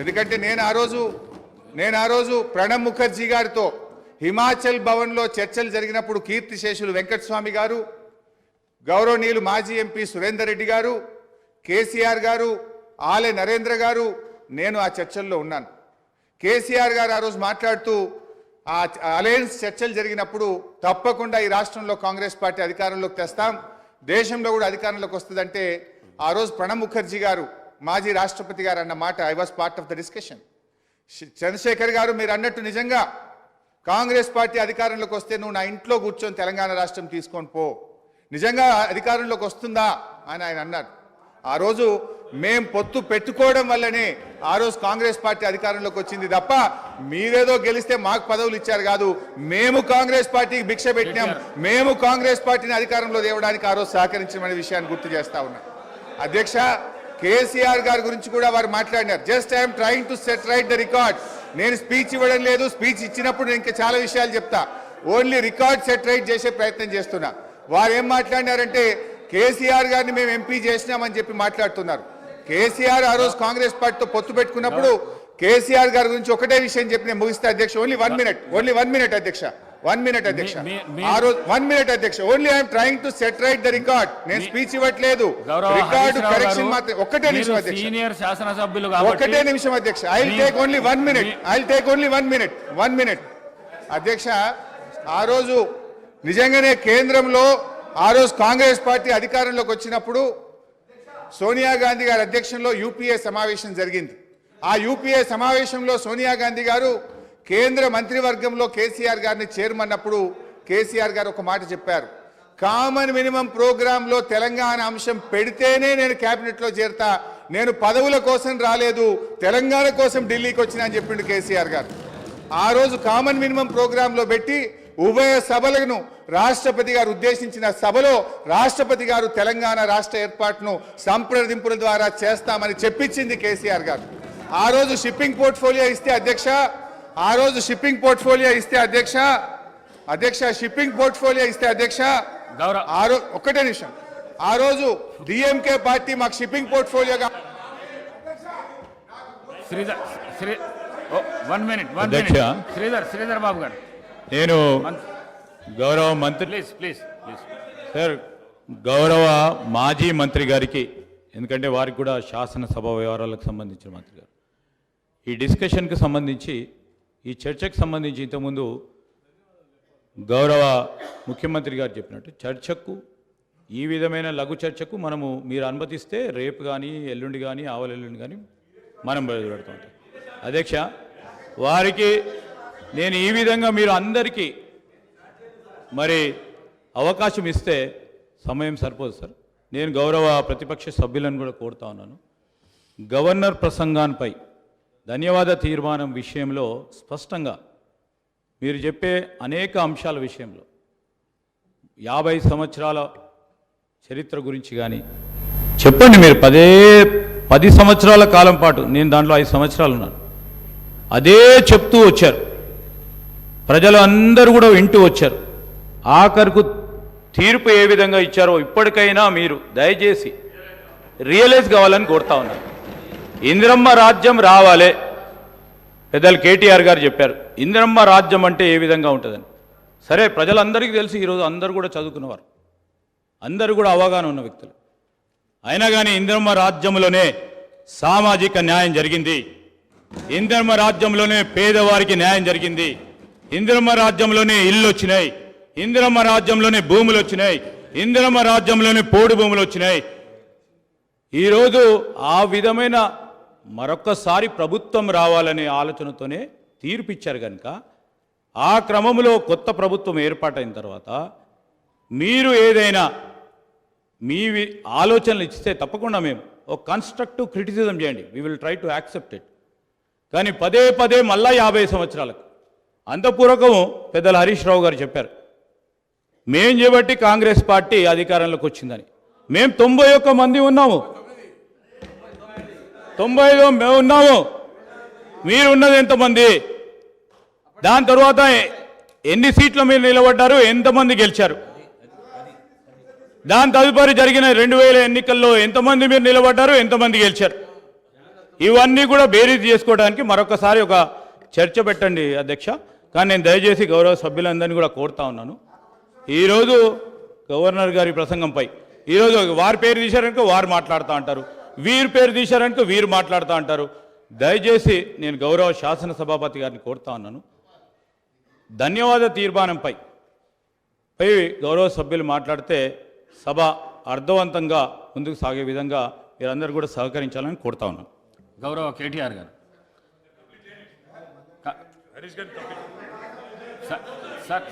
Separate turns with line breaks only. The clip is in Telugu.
ఎందుకంటే నేను ఆ రోజు నేను ఆ రోజు ప్రణబ్ ముఖర్జీ గారితో హిమాచల్ భవన్లో చర్చలు జరిగినప్పుడు కీర్తిశేషులు వెంకటస్వామి గారు గౌరవనీయులు మాజీ ఎంపీ సురేందర్ రెడ్డి గారు కేసీఆర్ గారు ఆలే నరేంద్ర గారు నేను ఆ చర్చల్లో ఉన్నాను. కేసీఆర్ గారు ఆ రోజు మాట్లాడుతూ ఆ అలయన్స్ చర్చలు జరిగినప్పుడు తప్పకుండా ఈ రాష్ట్రంలో కాంగ్రెస్ పార్టీ అధికారంలోకి తెస్తాం దేశంలో కూడా అధికారంలోకి వస్తుందంటే ఆ రోజు ప్రణబ్ ముఖర్జీ గారు మాజీ రాష్ట్రపతి గారు అన్న మాట I was part of the discussion Chandrasekhar గారు మీరు అన్నట్టు నిజంగా కాంగ్రెస్ పార్టీ అధికారంలోకి వస్తే నువ్వు నా ఇంట్లో కూర్చొని తెలంగాణ రాష్ట్రం తీసుకొని పో. నిజంగా అధికారంలోకి వస్తుందా అని ఆయన అన్నారు. ఆ రోజు మేం పొత్తు పెట్టుకోవడం వల్లనే ఆ రోజు కాంగ్రెస్ పార్టీ అధికారంలోకి వచ్చింది తప్ప మీరేదో గెలిస్తే మాకు పదవులు ఇచ్చారు కాదు. మేము కాంగ్రెస్ పార్టీకి భిక్ష పెట్టినాం. మేము కాంగ్రెస్ పార్టీని అధికారంలో తేవడానికి ఆ రోజు సహకరించమనే విషయాన్ని గుర్తు చేస్తా ఉన్నా. అధ్యక్ష కేసీఆర్ గారి గురించి కూడా వారు మాట్లాడినారు. Just I'm trying to set right the record నేను స్పీచ్ ఇవ్వడం లేదు స్పీచ్ ఇచ్చినప్పుడు నేను ఇంకా చాలా విషయాలు చెప్తా. ఓన్లీ రికార్డ్ సెట్ రైట్ చేసే ప్రయత్నం చేస్తున్నా. వారు ఏం మాట్లాడినారంటే కేసీఆర్ గారిని మేము ఎంపీ చేసినామని చెప్పి మాట్లాడుతున్నారు. కేసీఆర్ ఆ రోజు కాంగ్రెస్ పార్టీతో పొత్తు పెట్టుకున్నప్పుడు కేసీఆర్ గారి గురించి ఒకటే విషయం చెప్పి నేను ముగిస్తే అధ్యక్ష. Only one minute only one minute అధ్యక్ష. వన్ మినిట్ అధ్యక్ష ఆ రోజు వన్ మినిట్ అధ్యక్ష only I'm trying to set right the record నేను స్పీచ్ ఇవ్వట్లేదు. రికార్డు కరెక్షన్ మాత్రం ఒక్కటే నిమిషం అధ్యక్ష
సీనియర్ శాసనసభ్యులు
ఒక్కటే నిమిషం అధ్యక్ష I take only one minute I take only one minute one minute అధ్యక్ష ఆ రోజు నిజంగానే కేంద్రంలో ఆ రోజు కాంగ్రెస్ పార్టీ అధికారంలోకి వచ్చినప్పుడు సోనియా గాంధీ గారి అధ్యక్షంలో యూపీఏ సమావేశం జరిగింది. ఆ యూపీఏ సమావేశంలో సోనియా గాంధీ గారు కేంద్ర మంత్రివర్గంలో కేసీఆర్ గారిని చేరమన్నప్పుడు కేసీఆర్ గారు ఒక మాట చెప్పారు. కామన్ మినిమం ప్రోగ్రాంలో తెలంగాణ అంశం పెడితేనే నేను క్యాబినెట్లో చేరతా. నేను పదవుల కోసం రాలేదు. తెలంగాణ కోసం ఢిల్లీకి వచ్చిన అని చెప్పిండు కేసీఆర్ గారు. ఆ రోజు కామన్ మినిమం ప్రోగ్రాంలో పెట్టి ఉభయ సభలను రాష్ట్రపతి గారు ఉద్దేశించిన సభలో రాష్ట్రపతి గారు తెలంగాణ రాష్ట్ర ఏర్పాటును సంప్రదింపుల ద్వారా చేస్తామని చెప్పించింది కేసీఆర్ గారు. ఆ రోజు షిప్పింగ్ పోర్ట్ఫోలియో ఇస్తే అధ్యక్ష ఆ రోజు షిప్పింగ్ పోర్ట్ఫోలియో ఇస్తే అధ్యక్ష అధ్యక్ష షిప్పింగ్ పోర్ట్ఫోలియో ఇస్తే అధ్యక్ష
గౌరవ
ఆ రోజు ఒక్కటే నిమిషం. ఆ రోజు డిఎంకే పార్టీ మాకు shipping పోర్ట్ఫోలియోగా
Sridhar Shri one minute one. Minute Sridhar Sridhar Babu గారు.
నేను గౌరవ మంత్రి
ప్లీజ్ ప్లీజ్ ప్లీజ్.
సార్ గౌరవ మాజీ మంత్రి గారికి ఎందుకంటే వారికి కూడా శాసనసభ వ్యవహారాలకు సంబంధించిన మంత్రి గారు. ఈ డిస్కషన్కి సంబంధించి ఈ చర్చకు సంబంధించి ఇంతకుముందు గౌరవ ముఖ్యమంత్రి గారు చెప్పినట్టు చర్చకు ఈ విధమైన లఘు చర్చకు మనము మీరు అనుమతిస్తే రేపు కానీ ఎల్లుండి కానీ ఆవల ఎల్లుండి కానీ మనం బయలుపెడతాం అధ్యక్ష వారికి నేను ఈ విధంగా మీరు అందరికీ మరి అవకాశం ఇస్తే సమయం సరిపోదు సార్. నేను గౌరవ ప్రతిపక్ష సభ్యులను కూడా కోరుతా ఉన్నాను. గవర్నర్ ప్రసంగాన్పై ధన్యవాద తీర్మానం విషయంలో స్పష్టంగా మీరు చెప్పే అనేక అంశాల విషయంలో యాభై సంవత్సరాల చరిత్ర గురించి కానీ చెప్పండి మీరు. పదే పది సంవత్సరాల కాలం పాటు నేను దాంట్లో ఐదు సంవత్సరాలు ఉన్నాను. అదే చెప్తూ వచ్చారు. ప్రజలు అందరూ కూడా వింటూ వచ్చారు. ఆఖరుకు తీర్పు ఏ విధంగా ఇచ్చారో ఇప్పటికైనా మీరు దయచేసి రియలైజ్ కావాలని కోరుతా ఉన్నారు ఇందిరమ్మ రాజ్యం రావాలే. పెద్దలు కేటీఆర్ గారు చెప్పారు. ఇందిరమ్మ రాజ్యం అంటే ఏ విధంగా ఉంటుందని. సరే ప్రజలందరికీ తెలిసి ఈరోజు అందరూ కూడా చదువుకున్నవారు. అందరూ కూడా అవగాహన ఉన్న వ్యక్తులు. అయినా కానీ ఇందిరమ్మ రాజ్యంలోనే సామాజిక న్యాయం జరిగింది. ఇందిరమ్మ రాజ్యంలోనే పేదవారికి న్యాయం జరిగింది. ఇందిరమ్మ రాజ్యంలోనే ఇల్లు వచ్చినాయి. ఇందిరమ్మ రాజ్యంలోనే భూములు వచ్చినాయి. ఇందిరమ్మ రాజ్యంలోనే పోడు భూములు వచ్చినాయి. ఈరోజు ఆ విధమైన మరొక్కసారి ప్రభుత్వం రావాలనే ఆలోచనతోనే తీర్పిచ్చారు కనుక ఆ క్రమంలో కొత్త ప్రభుత్వం ఏర్పాటైన తర్వాత మీరు ఏదైనా మీ ఆలోచనలు ఇస్తే తప్పకుండా మేము ఒక కన్స్ట్రక్టివ్ క్రిటిసిజం చేయండి. We will try to accept it కానీ పదే పదే మళ్ళా యాభై సంవత్సరాలకు అంతపూర్వకం పెద్దల హరీష్ రావు గారు చెప్పారు మేం చేపట్టి కాంగ్రెస్ పార్టీ అధికారంలోకి వచ్చిందని. మేము తొంభై ఒక్క మంది ఉన్నాము. తొంభైలో మేము ఉన్నాము. మీరు ఉన్నది ఎంతమంది? దాని తర్వాత ఎన్ని సీట్ల మీరు నిలబడ్డారు? ఎంతమంది గెలిచారు? దాని తదుపరి జరిగిన రెండు వేల ఎన్నికల్లో ఎంతమంది మీరు నిలబడ్డారు? ఎంతమంది గెలిచారు? ఇవన్నీ కూడా బేరీజ్ చేసుకోవడానికి మరొకసారి ఒక చర్చ పెట్టండి అధ్యక్ష. కానీ నేను దయచేసి గౌరవ సభ్యులందరినీ కూడా కోరుతా ఉన్నాను. ఈరోజు గవర్నర్ గారి ప్రసంగంపై. ఈరోజు వారి పేరు తీశారనుకో వారు మాట్లాడుతూ అంటారు వీరి పేరు తీశారనుకో వీరు మాట్లాడుతూ అంటారు. దయచేసి నేను గౌరవ శాసనసభాపతి గారిని కోరుతా ఉన్నాను. ధన్యవాద తీర్మానంపై పై గౌరవ సభ్యులు మాట్లాడితే సభ అర్థవంతంగా ముందుకు సాగే విధంగా మీరందరూ కూడా సహకరించాలని కోరుతా ఉన్నాను.
గౌరవ కేటీఆర్ గారు. సార్